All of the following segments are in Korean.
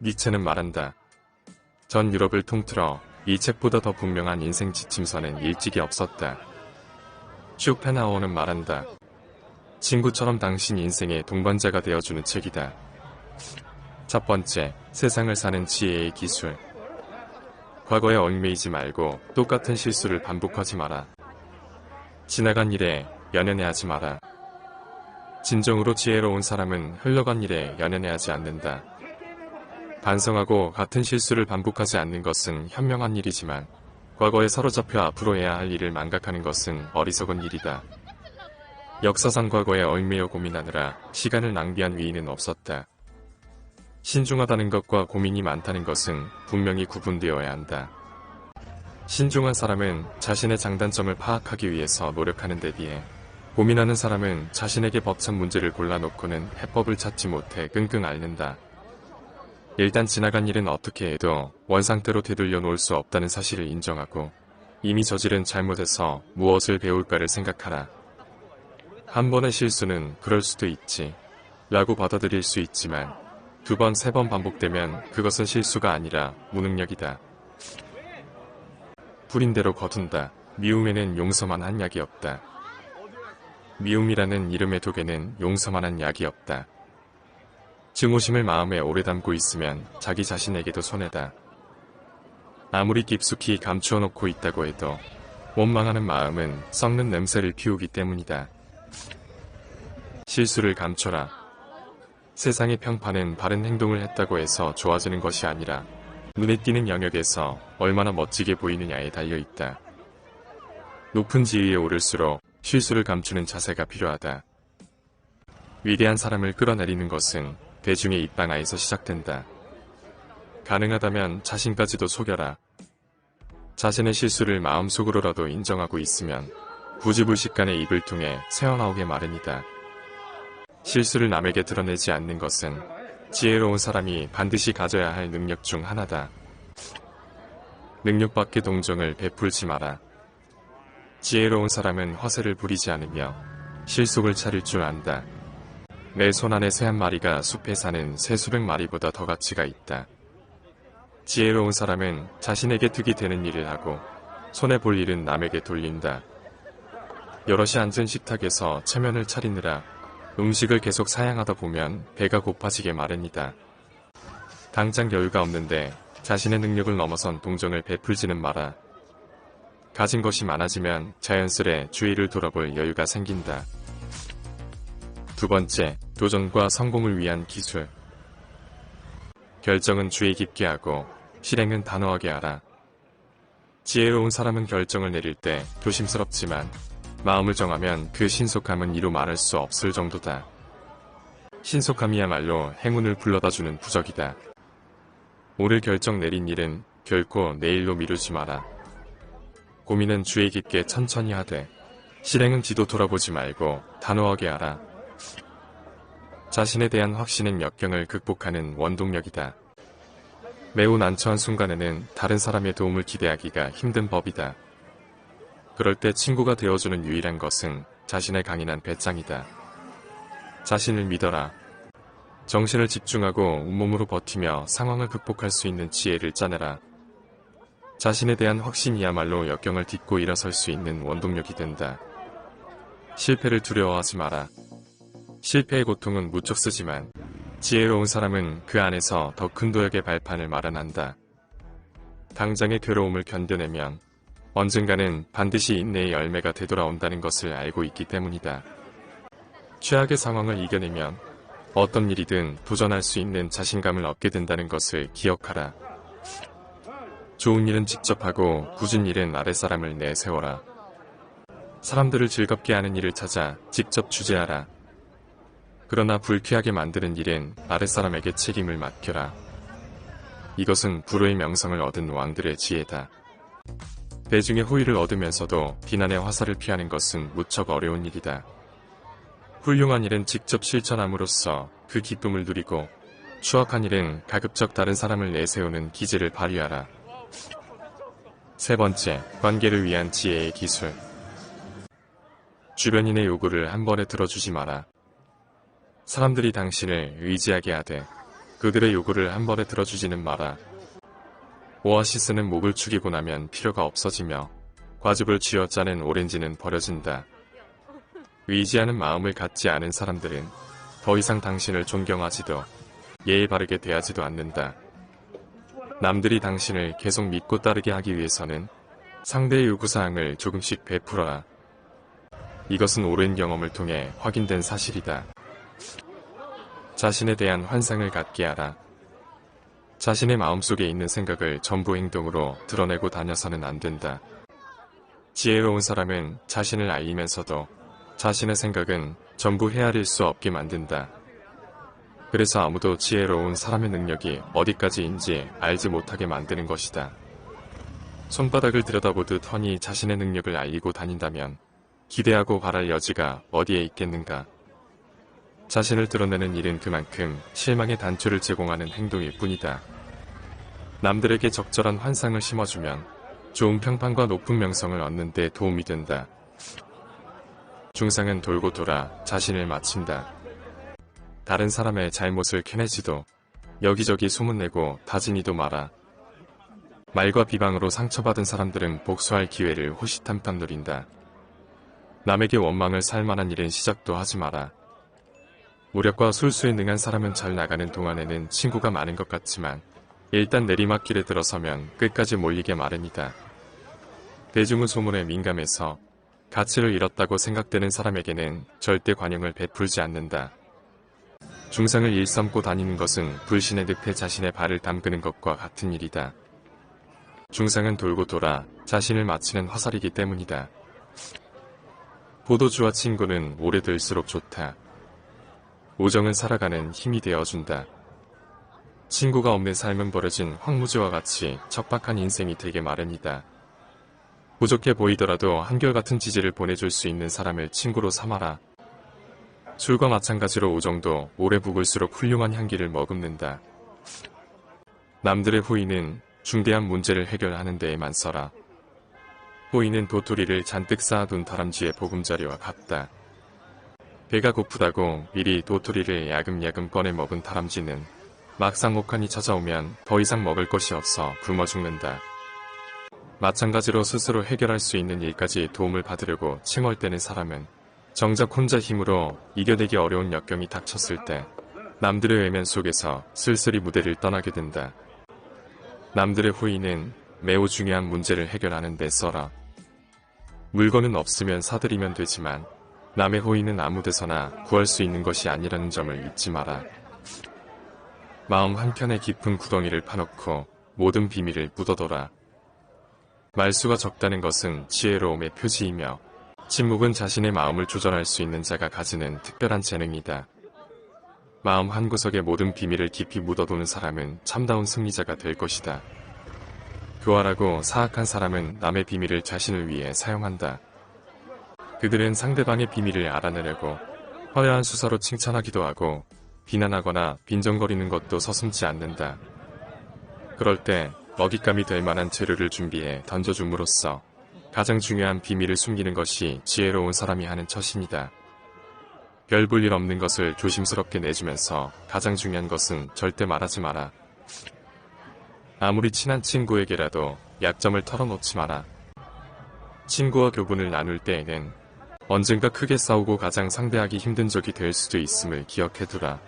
니체는 말한다. 전 유럽을 통틀어 이 책보다 더 분명한 인생 지침서는 일찍이 없었다. 쇼펜하우어는 말한다. 친구처럼 당신 인생의 동반자가 되어주는 책이다. 첫 번째, 세상을 사는 지혜의 기술. 과거에 얽매이지 말고 똑같은 실수를 반복하지 마라. 지나간 일에 연연해하지 마라. 진정으로 지혜로운 사람은 흘러간 일에 연연해하지 않는다. 반성하고 같은 실수를 반복하지 않는 것은 현명한 일이지만 과거에 사로잡혀 앞으로 해야 할 일을 망각하는 것은 어리석은 일이다. 역사상 과거에 얽매여 고민하느라 시간을 낭비한 위인은 없었다. 신중하다는 것과 고민이 많다는 것은 분명히 구분되어야 한다. 신중한 사람은 자신의 장단점을 파악하기 위해서 노력하는 데 비해 고민하는 사람은 자신에게 벅찬 문제를 골라놓고는 해법을 찾지 못해 끙끙 앓는다. 일단 지나간 일은 어떻게 해도 원상태로 되돌려 놓을 수 없다는 사실을 인정하고 이미 저지른 잘못에서 무엇을 배울까를 생각하라. 한 번의 실수는 그럴 수도 있지. 라고 받아들일 수 있지만 두 번, 세 번 반복되면 그것은 실수가 아니라 무능력이다. 뿌린 대로 거둔다. 미움에는 용서만 한 약이 없다. 미움이라는 이름의 독에는 용서만 한 약이 없다. 증오심을 마음에 오래 담고 있으면 자기 자신에게도 손해다. 아무리 깊숙이 감추어 놓고 있다고 해도 원망하는 마음은 썩는 냄새를 피우기 때문이다. 실수를 감춰라. 세상의 평판은 바른 행동을 했다고 해서 좋아지는 것이 아니라 눈에 띄는 영역에서 얼마나 멋지게 보이느냐에 달려 있다. 높은 지위에 오를수록 실수를 감추는 자세가 필요하다. 위대한 사람을 끌어내리는 것은 대중의 입방아에서 시작된다. 가능하다면 자신까지도 속여라. 자신의 실수를 마음속으로라도 인정하고 있으면 부지불식간의 입을 통해 새어나오게 마련이다. 실수를 남에게 드러내지 않는 것은 지혜로운 사람이 반드시 가져야 할 능력 중 하나다. 능력 밖의 동정을 베풀지 마라. 지혜로운 사람은 허세를 부리지 않으며 실속을 차릴 줄 안다. 내 손 안에 새한 마리가 숲에 사는 새 수백 마리보다 더 가치가 있다. 지혜로운 사람은 자신에게 득이 되는 일을 하고 손해 볼 일은 남에게 돌린다. 여럿이 앉은 식탁에서 체면을 차리느라 음식을 계속 사양하다 보면 배가 고파지게 마련이다. 당장 여유가 없는데 자신의 능력을 넘어선 동정을 베풀지는 마라. 가진 것이 많아지면 자연스레 주위를 돌아볼 여유가 생긴다. 두 번째, 도전과 성공을 위한 기술. 결정은 주의 깊게 하고 실행은 단호하게 하라. 지혜로운 사람은 결정을 내릴 때 조심스럽지만 마음을 정하면 그 신속함은 이루 말할 수 없을 정도다. 신속함이야말로 행운을 불러다주는 부적이다. 오늘 결정 내린 일은 결코 내일로 미루지 마라. 고민은 주의 깊게 천천히 하되 실행은 뒤도 돌아보지 말고 단호하게 하라. 자신에 대한 확신은 역경을 극복하는 원동력이다. 매우 난처한 순간에는 다른 사람의 도움을 기대하기가 힘든 법이다. 그럴 때 친구가 되어주는 유일한 것은 자신의 강인한 배짱이다. 자신을 믿어라. 정신을 집중하고 온몸으로 버티며 상황을 극복할 수 있는 지혜를 짜내라. 자신에 대한 확신이야말로 역경을 딛고 일어설 수 있는 원동력이 된다. 실패를 두려워하지 마라. 실패의 고통은 무척 쓰지만 지혜로운 사람은 그 안에서 더 큰 도약의 발판을 마련한다. 당장의 괴로움을 견뎌내면 언젠가는 반드시 인내의 열매가 되돌아온다는 것을 알고 있기 때문이다. 최악의 상황을 이겨내면 어떤 일이든 도전할 수 있는 자신감을 얻게 된다는 것을 기억하라. 좋은 일은 직접 하고 굳은 일은 아랫사람을 내세워라. 사람들을 즐겁게 하는 일을 찾아 직접 주재하라. 그러나 불쾌하게 만드는 일엔 아랫사람에게 책임을 맡겨라. 이것은 불후의 명성을 얻은 왕들의 지혜다. 대중의 호의를 얻으면서도 비난의 화살을 피하는 것은 무척 어려운 일이다. 훌륭한 일은 직접 실천함으로써 그 기쁨을 누리고 추악한 일은 가급적 다른 사람을 내세우는 기질을 발휘하라. 세 번째, 관계를 위한 지혜의 기술. 주변인의 요구를 한 번에 들어주지 마라. 사람들이 당신을 의지하게 하되 그들의 요구를 한 번에 들어주지는 마라. 오아시스는 목을 축이고 나면 필요가 없어지며 과즙을 쥐어짜는 오렌지는 버려진다. 의지하는 마음을 갖지 않은 사람들은 더 이상 당신을 존경하지도 예의 바르게 대하지도 않는다. 남들이 당신을 계속 믿고 따르게 하기 위해서는 상대의 요구사항을 조금씩 베풀어라. 이것은 오랜 경험을 통해 확인된 사실이다. 자신에 대한 환상을 갖게 하라. 자신의 마음속에 있는 생각을 전부 행동으로 드러내고 다녀서는 안 된다. 지혜로운 사람은 자신을 알리면서도 자신의 생각은 전부 헤아릴 수 없게 만든다. 그래서 아무도 지혜로운 사람의 능력이 어디까지인지 알지 못하게 만드는 것이다. 손바닥을 들여다보듯 훤히 자신의 능력을 알리고 다닌다면 기대하고 바랄 여지가 어디에 있겠는가. 자신을 드러내는 일은 그만큼 실망의 단초를 제공하는 행동일 뿐이다. 남들에게 적절한 환상을 심어주면 좋은 평판과 높은 명성을 얻는 데 도움이 된다. 중상은 돌고 돌아 자신을 마친다. 다른 사람의 잘못을 캐내지도 여기저기 소문내고 다지니도 마라. 말과 비방으로 상처받은 사람들은 복수할 기회를 호시탐탐 누린다. 남에게 원망을 살 만한 일은 시작도 하지 마라. 무력과 술수에 능한 사람은 잘 나가는 동안에는 친구가 많은 것 같지만 일단 내리막길에 들어서면 끝까지 몰리게 마련이다. 대중은 소문에 민감해서 가치를 잃었다고 생각되는 사람에게는 절대 관용을 베풀지 않는다. 중상을 일삼고 다니는 것은 불신의 늪에 자신의 발을 담그는 것과 같은 일이다. 중상은 돌고 돌아 자신을 마치는 화살이기 때문이다. 보도주와 친구는 오래될수록 좋다. 우정은 살아가는 힘이 되어준다. 친구가 없는 삶은 버려진 황무지와 같이 척박한 인생이 되게 마련이다. 부족해 보이더라도 한결같은 지지를 보내줄 수 있는 사람을 친구로 삼아라. 술과 마찬가지로 우정도 오래 묵을수록 훌륭한 향기를 머금는다. 남들의 후인은 중대한 문제를 해결하는 데에만 써라. 후인은 도토리를 잔뜩 쌓아둔 다람쥐의 보금자리와 같다. 배가 고프다고 미리 도토리를 야금야금 꺼내 먹은 다람쥐는 막상 옥한이 찾아오면 더 이상 먹을 것이 없어 굶어 죽는다. 마찬가지로 스스로 해결할 수 있는 일까지 도움을 받으려고 칭얼대는 사람은 정작 혼자 힘으로 이겨내기 어려운 역경이 닥쳤을 때 남들의 외면 속에서 쓸쓸히 무대를 떠나게 된다. 남들의 후인은 매우 중요한 문제를 해결하는 데 써라. 물건은 없으면 사들이면 되지만 남의 호의는 아무데서나 구할 수 있는 것이 아니라는 점을 잊지 마라. 마음 한켠에 깊은 구덩이를 파놓고 모든 비밀을 묻어둬라. 말수가 적다는 것은 지혜로움의 표지이며 침묵은 자신의 마음을 조절할 수 있는 자가 가지는 특별한 재능이다. 마음 한 구석에 모든 비밀을 깊이 묻어두는 사람은 참다운 승리자가 될 것이다. 교활하고 사악한 사람은 남의 비밀을 자신을 위해 사용한다. 그들은 상대방의 비밀을 알아내려고 화려한 수사로 칭찬하기도 하고 비난하거나 빈정거리는 것도 서슴지 않는다. 그럴 때 먹잇감이 될 만한 재료를 준비해 던져줌으로써 가장 중요한 비밀을 숨기는 것이 지혜로운 사람이 하는 처신이다. 별 볼 일 없는 것을 조심스럽게 내주면서 가장 중요한 것은 절대 말하지 마라. 아무리 친한 친구에게라도 약점을 털어놓지 마라. 친구와 교분을 나눌 때에는 언젠가 크게 싸우고 가장 상대하기 힘든 적이 될 수도 있음을 기억해두라.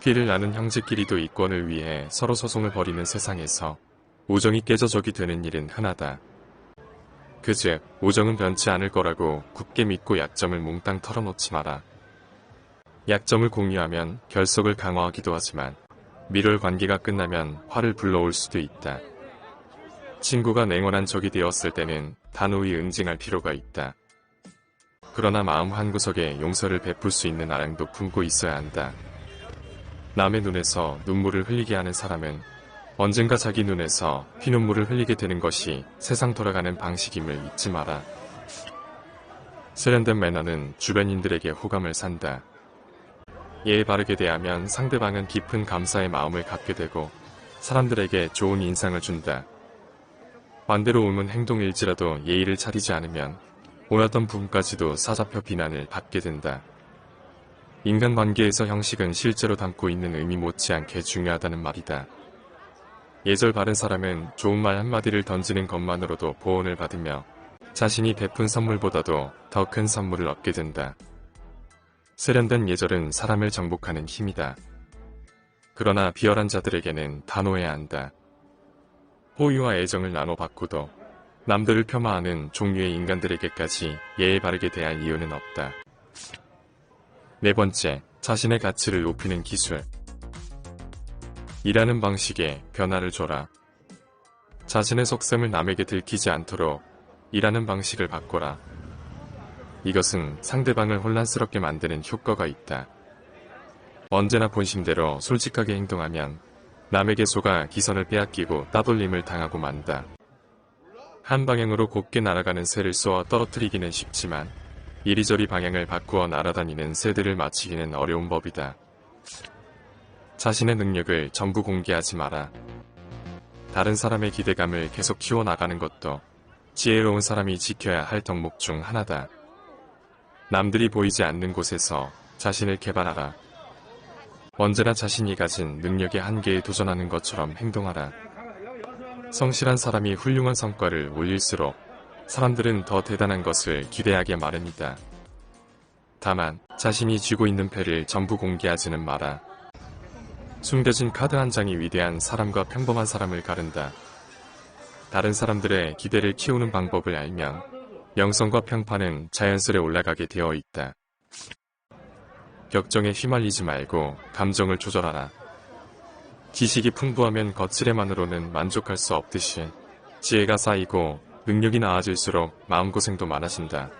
피를 나는 형제끼리도 이권을 위해 서로 소송을 벌이는 세상에서 우정이 깨져 적이 되는 일은 흔하다. 그즉 우정은 변치 않을 거라고 굳게 믿고 약점을 몽땅 털어놓지 마라. 약점을 공유하면 결속을 강화하기도 하지만 밀월 관계가 끝나면 화를 불러올 수도 있다. 친구가 냉원한 적이 되었을 때는 단호히 응징할 필요가 있다. 그러나 마음 한구석에 용서를 베풀 수 있는 아량도 품고 있어야 한다. 남의 눈에서 눈물을 흘리게 하는 사람은 언젠가 자기 눈에서 피눈물을 흘리게 되는 것이 세상 돌아가는 방식임을 잊지 마라. 세련된 매너는 주변인들에게 호감을 산다. 예에 바르게 대하면 상대방은 깊은 감사의 마음을 갖게 되고 사람들에게 좋은 인상을 준다. 반대로 옮은 행동일지라도 예의를 차리지 않으면 원하던 부분까지도 사잡혀 비난을 받게 된다. 인간관계에서 형식은 실제로 담고 있는 의미 못지않게 중요하다는 말이다. 예절 바른 사람은 좋은 말 한마디를 던지는 것만으로도 보온을 받으며 자신이 베푼 선물보다도 더 큰 선물을 얻게 된다. 세련된 예절은 사람을 정복하는 힘이다. 그러나 비열한 자들에게는 단호해야 한다. 호의와 애정을 나눠받고도 남들을 폄하하는 종류의 인간들에게까지 예의 바르게 대할 이유는 없다. 네 번째, 자신의 가치를 높이는 기술. 일하는 방식에 변화를 줘라. 자신의 속셈을 남에게 들키지 않도록 일하는 방식을 바꿔라. 이것은 상대방을 혼란스럽게 만드는 효과가 있다. 언제나 본심대로 솔직하게 행동하면 남에게 속아 기선을 빼앗기고 따돌림을 당하고 만다. 한 방향으로 곱게 날아가는 새를 쏘아 떨어뜨리기는 쉽지만 이리저리 방향을 바꾸어 날아다니는 새들을 맞추기는 어려운 법이다. 자신의 능력을 전부 공개하지 마라. 다른 사람의 기대감을 계속 키워나가는 것도 지혜로운 사람이 지켜야 할 덕목 중 하나다. 남들이 보이지 않는 곳에서 자신을 개발하라. 언제나 자신이 가진 능력의 한계에 도전하는 것처럼 행동하라. 성실한 사람이 훌륭한 성과를 올릴수록 사람들은 더 대단한 것을 기대하게 마련이다. 다만 자신이 쥐고 있는 패를 전부 공개하지는 마라. 숨겨진 카드 한 장이 위대한 사람과 평범한 사람을 가른다. 다른 사람들의 기대를 키우는 방법을 알면 명성과 평판은 자연스레 올라가게 되어 있다. 격정에 휘말리지 말고 감정을 조절하라. 지식이 풍부하면 거칠에만으로는 만족할 수 없듯이 지혜가 쌓이고 능력이 나아질수록 마음고생도 많아진다.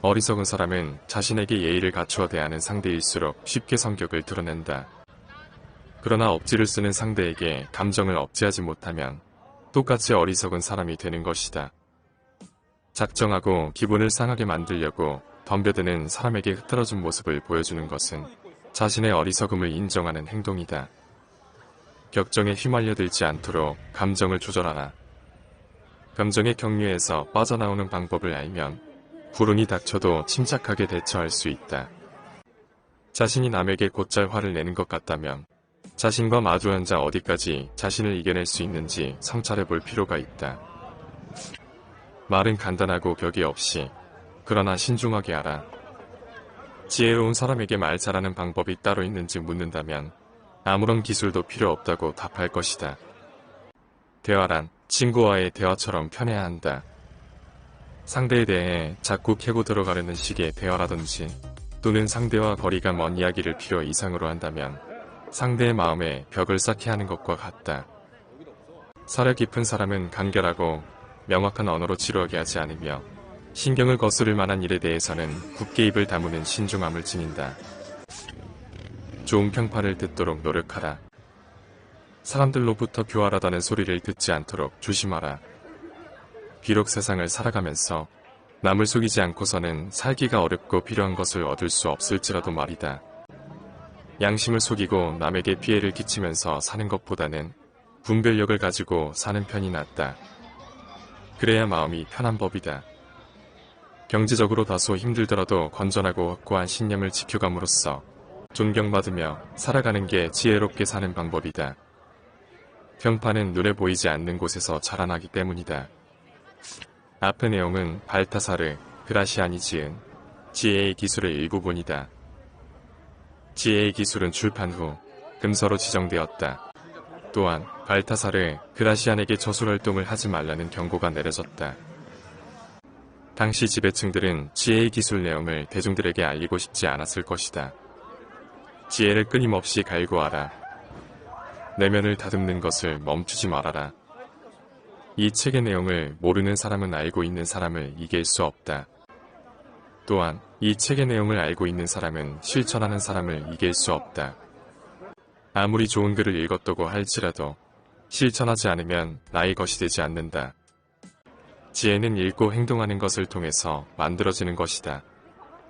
어리석은 사람은 자신에게 예의를 갖추어 대하는 상대일수록 쉽게 성격을 드러낸다. 그러나 억지를 쓰는 상대에게 감정을 억제하지 못하면 똑같이 어리석은 사람이 되는 것이다. 작정하고 기분을 상하게 만들려고 덤벼드는 사람에게 흐트러진 모습을 보여주는 것은 자신의 어리석음을 인정하는 행동이다. 격정에 휘말려 들지 않도록 감정을 조절하라. 감정의 경류에서 빠져나오는 방법을 알면 불운이 닥쳐도 침착하게 대처할 수 있다. 자신이 남에게 곧잘 화를 내는 것 같다면 자신과 마주 앉아 어디까지 자신을 이겨낼 수 있는지 성찰해 볼 필요가 있다. 말은 간단하고 격이 없이 그러나 신중하게 하라. 지혜로운 사람에게 말 잘하는 방법이 따로 있는지 묻는다면 아무런 기술도 필요 없다고 답할 것이다. 대화란 친구와의 대화처럼 편해야 한다. 상대에 대해 자꾸 캐고 들어가려는 식의 대화라든지 또는 상대와 거리가 먼 이야기를 필요 이상으로 한다면 상대의 마음에 벽을 쌓게 하는 것과 같다. 사려 깊은 사람은 간결하고 명확한 언어로 지루하게 하지 않으며 신경을 거스를 만한 일에 대해서는 굳게 입을 다무는 신중함을 지닌다. 좋은 평판을 듣도록 노력하라. 사람들로부터 교활하다는 소리를 듣지 않도록 조심하라. 비록 세상을 살아가면서 남을 속이지 않고서는 살기가 어렵고 필요한 것을 얻을 수 없을지라도 말이다. 양심을 속이고 남에게 피해를 끼치면서 사는 것보다는 분별력을 가지고 사는 편이 낫다. 그래야 마음이 편한 법이다. 경제적으로 다소 힘들더라도 건전하고 확고한 신념을 지켜감으로써 존경받으며 살아가는 게 지혜롭게 사는 방법이다. 평판은 눈에 보이지 않는 곳에서 자라나기 때문이다. 앞의 내용은 발타사르, 그라시안이 지은 지혜의 기술의 일부분이다. 지혜의 기술은 출판 후 금서로 지정되었다. 또한 발타사르, 그라시안에게 저술 활동을 하지 말라는 경고가 내려졌다. 당시 지배층들은 지혜의 기술 내용을 대중들에게 알리고 싶지 않았을 것이다. 지혜를 끊임없이 갈구하라. 내면을 다듬는 것을 멈추지 말아라. 이 책의 내용을 모르는 사람은 알고 있는 사람을 이길 수 없다. 또한 이 책의 내용을 알고 있는 사람은 실천하는 사람을 이길 수 없다. 아무리 좋은 글을 읽었다고 할지라도 실천하지 않으면 나의 것이 되지 않는다. 지혜는 읽고 행동하는 것을 통해서 만들어지는 것이다.